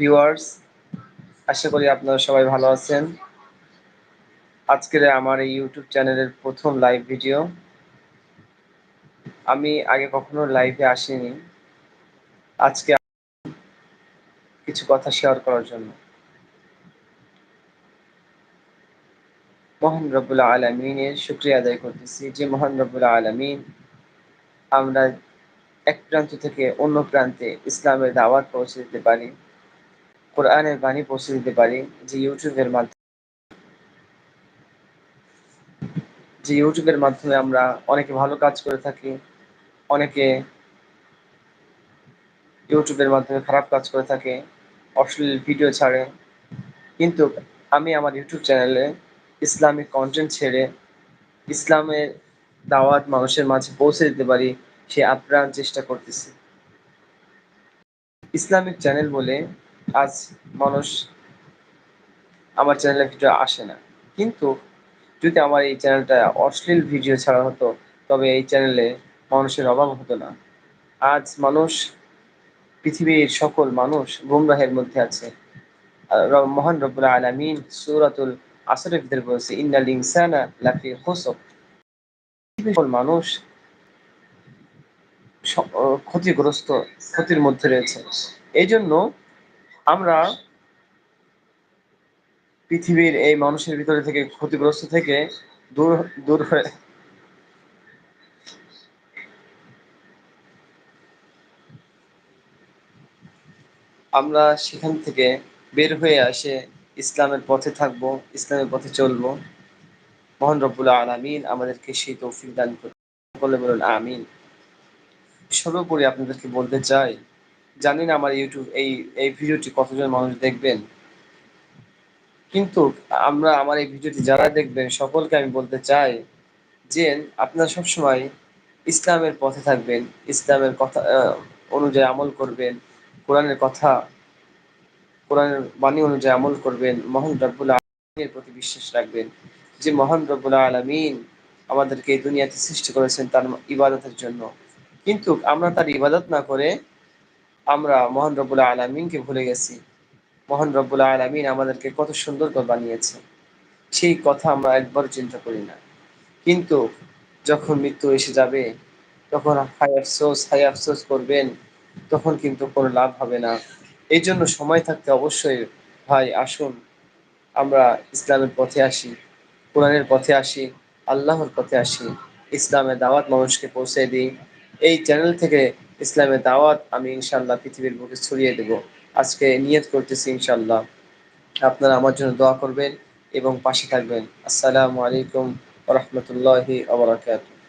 Viewers আশা করি আপনারা সবাই ভালো আছেন। আজকের আমার এই ইউটিউব চ্যানেলের প্রথম লাইভ ভিডিও আমি আগে কখনো লাইভে আসিনি। আজকে কিছু কথা শেয়ার করার জন্য। মহান রব্বুল আলমিনের শুক্রিয়া আদায় করতেছি যে মহান রব্বুল আলমিন আমরা এক প্রান্ত থেকে অন্য প্রান্তে ইসলামের দাওয়াত পৌঁছে দিতে পারি। কোরআনের বাণী পৌঁছে দিতে পারি যে ইউটিউবের মাধ্যমে যে ইউটিউবের মাধ্যমে আমরা অনেকে ভালো কাজ করে থাকি, অনেকে ইউটিউবের মাধ্যমে খারাপ কাজ করে থাকে, অশ্লীল ভিডিও ছাড়ে। কিন্তু আমি আমার ইউটিউব চ্যানেলে ইসলামিক কন্টেন্ট ছেড়ে ইসলামের দাওয়াত মানুষের মাঝে পৌঁছে দিতে পারি, সে আপ্রাণ চেষ্টা করতেছি। ইসলামিক চ্যানেল বলে আজ মানুষ আমার চ্যানেলে ভিডিও আসে না। কিন্তু যদি আমার এই চ্যানেলটা অশ্লীল ভিডিও ছাড়া হতো, তবে এই চ্যানেলে মানুষের অভাব হতো না। আজ মানুষ, পৃথিবীর সকল মানুষ গুমরাহের মধ্যে আছে। মহান রব্বুল আলামিন সূরাতুল আসরের ভিতরে বলছে, ইন্নাল ইনসানা লাফি খুসর। সকল মানুষ ক্ষতিগ্রস্ত, ক্ষতির মধ্যে রয়েছে। এই জন্য আমরা পৃথিবীর এই মানুষের ভিতরে থেকে, ক্ষতিগ্রস্ত থেকে দূর দূর হয়ে আমরা সেখান থেকে বের হয়ে আসে ইসলামের পথে থাকব, ইসলামের পথে চলব। মোহন রব্বুল আলমিন আমাদেরকে সেই তৌফিক দান করে বলে বলুন, আমিন। সর্বোপরি আপনাদেরকে বলতে চাই জানি না আমার ইউটিউব এই এই ভিডিওটি কতজন মানুষ দেখবেন। কিন্তু আমরা, আমার এই ভিডিওটি যারা দেখবেন, সকলকে আমি বলতে চাই যে, আপনারা সবসময় ইসলামের পথে থাকবেন, ইসলামের কথা অনুযায়ী আমল করবেন, কোরআনের কথা, কোরআনের বাণী অনুযায়ী আমল করবেন, মহান রব্বুল আলমীর প্রতি বিশ্বাস রাখবেন যে, মহান রব্বুল আলমিন আমাদেরকে এই দুনিয়াতে সৃষ্টি করেছেন তার ইবাদতের জন্য। কিন্তু আমরা তার ইবাদত না করে আমরা মহান রব্বুল আলমিনকে ভুলে গেছি। মহান রব্বুল আলমিন আমাদেরকে কত সুন্দর করে বানিয়েছে। সেই কথা আমরা একবার চিন্তা করি না। কিন্তু যখন মৃত্যু এসে যাবে, তখন হাই আফসোস হাই আফসোস করবেন, তখন কিন্তু কোনো লাভ হবে না। এই জন্য সময় থাকতে অবশ্যই ভাই আসুন, আমরা ইসলামের পথে আসি, কোরআনের পথে আসি, আল্লাহর পথে আসি ইসলামের দাওয়াত মানুষকে পৌঁছে দিই। এই চ্যানেল থেকে ইসলামের দাওয়াত, আমি ইনশাল্লাহ পৃথিবীর বুকে ছড়িয়ে দেব। আজকে নিয়ত করতেছি ইনশাল্লাহ আপনারা আমার জন্য দোয়া করবেন এবং পাশে থাকবেন। আসসালামু আলাইকুম রহমতুল্লাহি আবরাকাতুহ